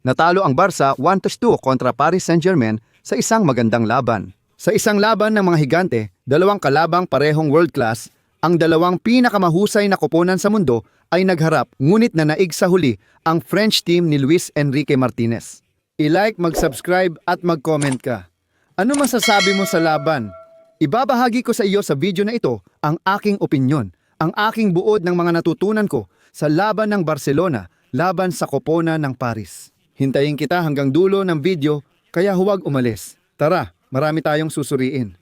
Natalo ang Barca 1-2 kontra Paris Saint-Germain sa isang magandang laban. Sa isang laban ng mga higante, dalawang kalabang parehong world class, ang dalawang pinakamahusay na koponan sa mundo ay nagharap ngunit na naig sa huli ang French team ni Luis Enrique Martinez. I-like, mag-subscribe at mag-comment ka. Ano masasabi mo sa laban? Ibabahagi ko sa iyo sa video na ito ang aking opinyon, ang aking buod ng mga natutunan ko sa laban ng Barcelona laban sa Kopona ng Paris. Hintayin kita hanggang dulo ng video kaya huwag umalis. Tara, marami tayong susuriin.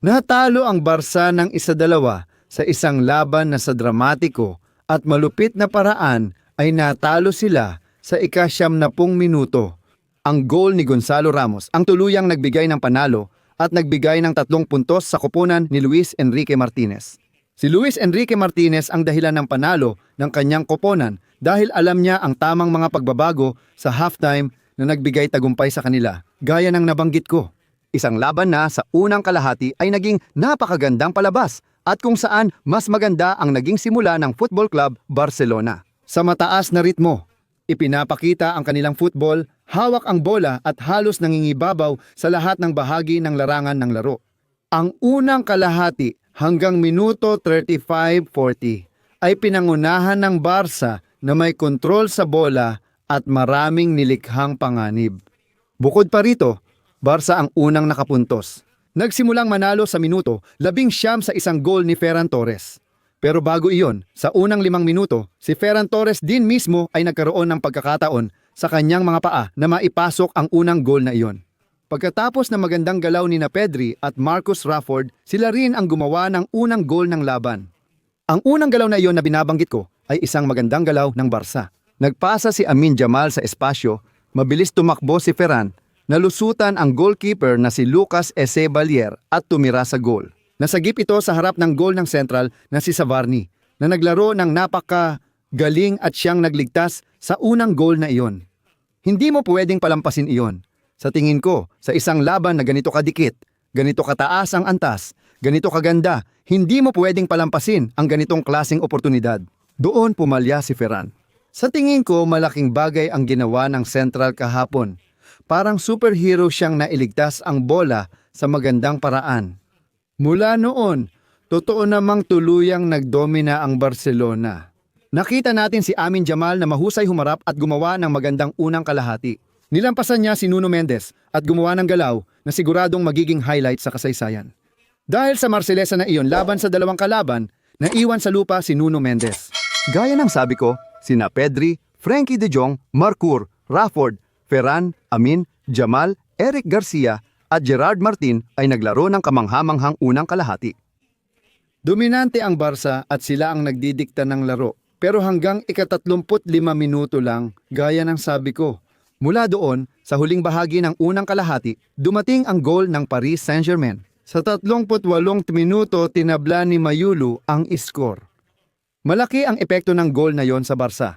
Natalo ang Barca ng isa-dalawa sa isang laban na sa dramatiko at malupit na paraan ay natalo sila sa ikasyam na pung minuto. Ang goal ni Gonzalo Ramos ang tuluyang nagbigay ng panalo at nagbigay ng tatlong puntos sa koponan ni Luis Enrique Martinez. Si Luis Enrique Martinez ang dahilan ng panalo ng kanyang koponan dahil alam niya ang tamang mga pagbabago sa halftime na nagbigay tagumpay sa kanila, gaya ng nabanggit ko. Isang laban na sa unang kalahati ay naging napakagandang palabas at kung saan mas maganda ang naging simula ng Football Club Barcelona. Sa mataas na ritmo, ipinapakita ang kanilang football, hawak ang bola at halos nangingibabaw sa lahat ng bahagi ng larangan ng laro. Ang unang kalahati hanggang minuto 35-40 ay pinangunahan ng Barca na may kontrol sa bola at maraming nilikhang panganib. Bukod pa rito, Barca ang unang nakapuntos. Nagsimulang manalo sa minuto, labing siyam sa isang goal ni Ferran Torres. Pero bago iyon, sa unang limang minuto, si Ferran Torres din mismo ay nagkaroon ng pagkakataon sa kanyang mga paa na maipasok ang unang goal na iyon. Pagkatapos ng magandang galaw ni na Pedri at Marcus Rafford, sila rin ang gumawa ng unang goal ng laban. Ang unang galaw na iyon na binabanggit ko ay isang magandang galaw ng Barca. Nagpasa si Amin Jamal sa espasyo, mabilis tumakbo si Ferran, nalusutan ang goalkeeper na si Lucas Esebalier at tumira sa goal. Nasagip ito sa harap ng goal ng Central na si Savarni, na naglaro ng napaka galing at siyang nagligtas sa unang goal na iyon. Hindi mo pwedeng palampasin iyon. Sa tingin ko, sa isang laban na ganito kadikit, ganito kataas ang antas, ganito kaganda, hindi mo pwedeng palampasin ang ganitong klasing oportunidad. Doon pumalya si Ferran. Sa tingin ko, malaking bagay ang ginawa ng Central kahapon. Parang superhero siyang nailigtas ang bola sa magandang paraan. Mula noon, totoo namang tuluyang nagdomina ang Barcelona. Nakita natin si Amin Jamal na mahusay humarap at gumawa ng magandang unang kalahati. Nilampasan niya si Nuno Mendes at gumawa ng galaw na siguradong magiging highlight sa kasaysayan. Dahil sa Marcelesa na iyon laban sa dalawang kalaban, naiwan sa lupa si Nuno Mendes. Gaya ng sabi ko, sina Pedri, Frankie de Jong, Marcour, Rafford, Ferran, Amin, Jamal, Eric Garcia at Gerard Martin ay naglaro ng kamanghamanghang unang kalahati. Dominante ang Barca at sila ang nagdidikta ng laro. Pero hanggang ikatatlumput lima minuto lang, gaya ng sabi ko. Mula doon, sa huling bahagi ng unang kalahati, dumating ang goal ng Paris Saint-Germain. Sa 38 minuto, tinabla ni Mayulu ang score. Malaki ang epekto ng goal na yon sa Barca.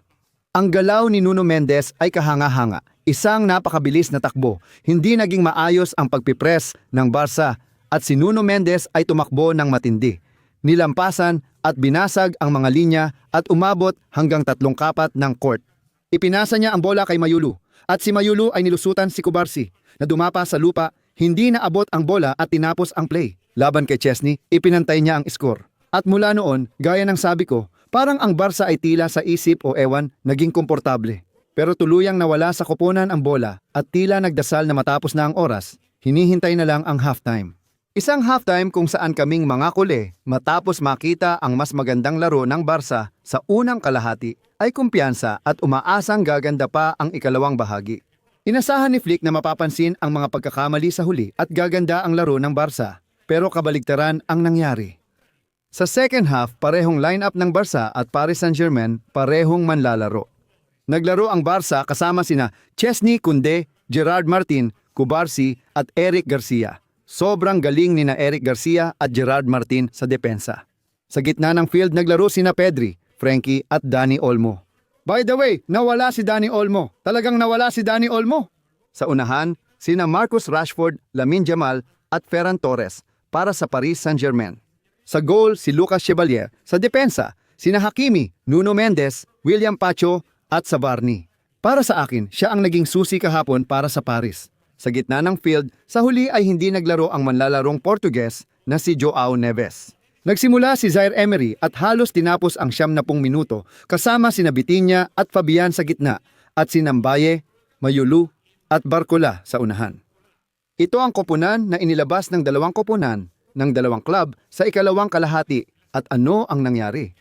Ang galaw ni Nuno Mendes ay kahanga-hanga. Isang napakabilis na takbo. Hindi naging maayos ang pagpipres ng Barca at si Nuno Mendes ay tumakbo ng matindi. Nilampasan at binasag ang mga linya at umabot hanggang tatlong kapat ng court. Ipinasa niya ang bola kay Mayulu at si Mayulu ay nilusutan si Kubarsi na dumapa sa lupa, hindi naabot ang bola at tinapos ang play. Laban kay Chesney, ipinantay niya ang score. At mula noon, gaya ng sabi ko, parang ang Barca ay tila sa isip o ewan naging komportable. Pero tuluyang nawala sa koponan ang bola at tila nagdasal na matapos na ang oras, hinihintay na lang ang halftime. Isang halftime kung saan kaming mga kule matapos makita ang mas magandang laro ng Barca sa unang kalahati ay kumpiyansa at umaasang gaganda pa ang ikalawang bahagi. Inasahan ni Flick na mapapansin ang mga pagkakamali sa huli at gaganda ang laro ng Barca pero kabaligtaran ang nangyari. Sa second half, parehong lineup ng Barca at Paris Saint-Germain parehong manlalaro. Naglaro ang Barca kasama sina Chesney Kunde, Gerard Martin, Kubarsi at Eric Garcia. Sobrang galing ni na Eric Garcia at Gerard Martin sa depensa. Sa gitna ng field naglaro sina Pedri, Frankie at Dani Olmo. By the way, nawala si Dani Olmo. Talagang nawala si Dani Olmo. Sa unahan, sina Marcus Rashford, Lamine Jamal at Ferran Torres para sa Paris Saint-Germain. Sa goal, si Lucas Chevalier. Sa depensa, sina Hakimi, Nuno Mendes, William Pacho at Savarni. Para sa akin, siya ang naging susi kahapon para sa Paris. Sa gitna ng field, sa huli ay hindi naglaro ang manlalarong Portuges na si Joao Neves. Nagsimula si Zaire Emery at halos tinapos ang siyam na pung minuto kasama sina Bitinha at Fabian sa gitna at si Nambaye, Mayulu at Barcola sa unahan. Ito ang koponan na inilabas ng dalawang koponan ng dalawang club sa ikalawang kalahati at ano ang nangyari.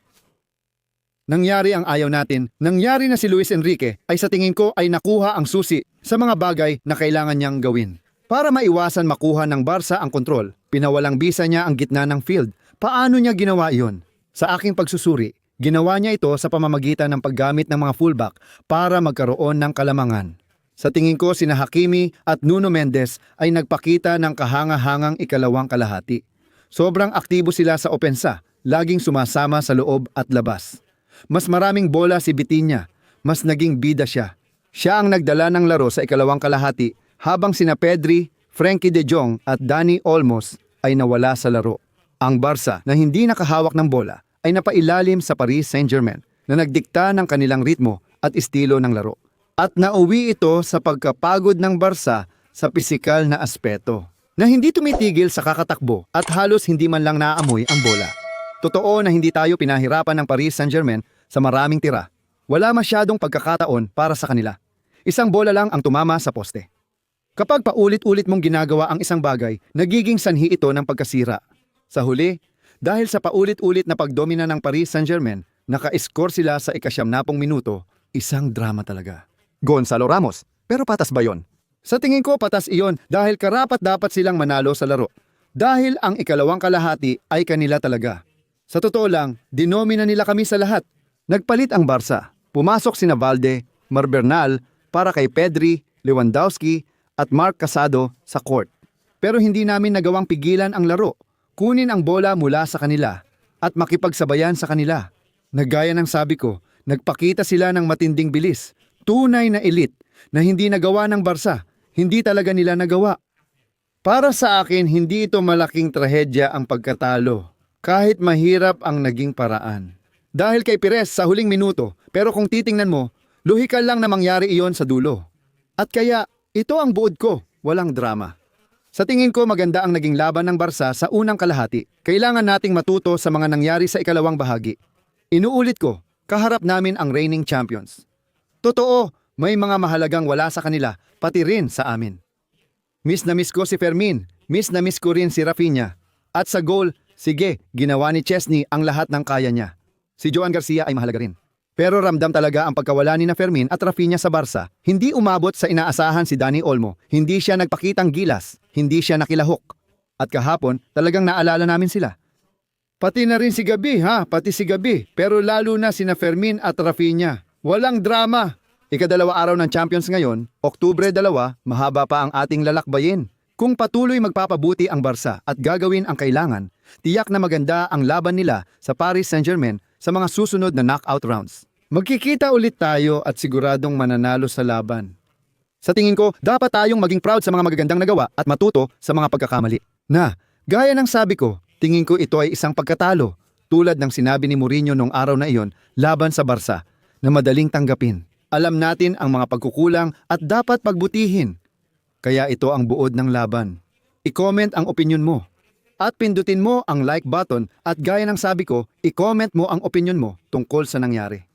Nangyari ang ayaw natin. Nangyari na si Luis Enrique ay sa tingin ko ay nakuha ang susi sa mga bagay na kailangan niyang gawin. Para maiwasan makuha ng Barca ang kontrol, pinawalang bisa niya ang gitna ng field. Paano niya ginawa iyon? Sa aking pagsusuri, ginawa niya ito sa pamamagitan ng paggamit ng mga fullback para magkaroon ng kalamangan. Sa tingin ko sina Hakimi at Nuno Mendes ay nagpakita ng kahanga-hangang ikalawang kalahati. Sobrang aktibo sila sa opensa, laging sumasama sa loob at labas. Mas maraming bola si Bitinha, mas naging bida siya. Siya ang nagdala ng laro sa ikalawang kalahati habang sina Pedri, Frankie de Jong at Dani Olmos ay nawala sa laro. Ang Barca na hindi nakahawak ng bola ay napailalim sa Paris Saint-Germain na nagdikta ng kanilang ritmo at estilo ng laro. At nauwi ito sa pagkapagod ng Barca sa pisikal na aspeto na hindi tumitigil sa kakatakbo at halos hindi man lang naamoy ang bola. Totoo na hindi tayo pinahirapan ng Paris Saint-Germain sa maraming tira. Wala masyadong pagkakataon para sa kanila. Isang bola lang ang tumama sa poste. Kapag paulit-ulit mong ginagawa ang isang bagay, nagiging sanhi ito ng pagkasira. Sa huli, dahil sa paulit-ulit na pagdomina ng Paris Saint-Germain, naka-score sila sa ikasyamnapong minuto, isang drama talaga. Gonzalo Ramos, pero patas ba yon? Sa tingin ko patas iyon dahil karapat dapat silang manalo sa laro. Dahil ang ikalawang kalahati ay kanila talaga. Sa totoo lang, dinomina nila kami sa lahat. Nagpalit ang Barca. Pumasok sina Valde, Marbernal para kay Pedri, Lewandowski at Mark Casado sa court. Pero hindi namin nagawang pigilan ang laro. Kunin ang bola mula sa kanila at makipagsabayan sa kanila. Nagaya ng sabi ko, nagpakita sila ng matinding bilis. Tunay na elite na hindi nagawa ng Barca. Hindi talaga nila nagawa. Para sa akin, hindi ito malaking trahedya ang pagkatalo. Kahit mahirap ang naging paraan. Dahil kay Pires sa huling minuto, pero kung titingnan mo, luhikal lang na mangyari iyon sa dulo. At kaya, ito ang buod ko, walang drama. Sa tingin ko maganda ang naging laban ng Barca sa unang kalahati. Kailangan nating matuto sa mga nangyari sa ikalawang bahagi. Inuulit ko, kaharap namin ang reigning champions. Totoo, may mga mahalagang wala sa kanila, pati rin sa amin. Miss na miss ko si Fermin, miss na miss ko rin si Rafinha. At sa goal, sige, ginawa ni Chesney ang lahat ng kaya niya. Si Joan Garcia ay mahalaga rin. Pero ramdam talaga ang pagkawala ni na Fermin at Rafinha sa Barca. Hindi umabot sa inaasahan si Dani Olmo. Hindi siya nagpakitang gilas. Hindi siya nakilahok. At kahapon, talagang naalala namin sila. Pati na rin si Gabi, ha? Pati si Gabi. Pero lalo na si na Fermin at Rafinha. Walang drama. Ikadalawa araw ng Champions ngayon, Oktubre 2, mahaba pa ang ating lalakbayin. Kung patuloy magpapabuti ang Barca at gagawin ang kailangan, tiyak na maganda ang laban nila sa Paris Saint-Germain sa mga susunod na knockout rounds. Magkikita ulit tayo at siguradong mananalo sa laban. Sa tingin ko, dapat tayong maging proud sa mga magagandang nagawa at matuto sa mga pagkakamali. Na, gaya ng sabi ko, tingin ko ito ay isang pagkatalo, tulad ng sinabi ni Mourinho nung araw na iyon laban sa Barca, na madaling tanggapin. Alam natin ang mga pagkukulang at dapat pagbutihin. Kaya ito ang buod ng laban. I-comment ang opinion mo. At pindutin mo ang like button at gaya ng sabi ko, i-comment mo ang opinion mo tungkol sa nangyari.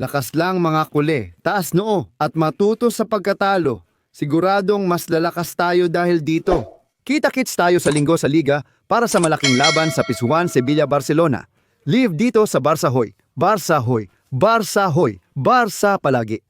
Lakas lang mga kule, taas noo at matuto sa pagkatalo. Siguradong mas lalakas tayo dahil dito. Kita-kits tayo sa linggo sa liga para sa malaking laban sa Pisuan Sevilla Barcelona. Live dito sa Barca Hoy. Barca Hoy. Barca Hoy. Barca palagi.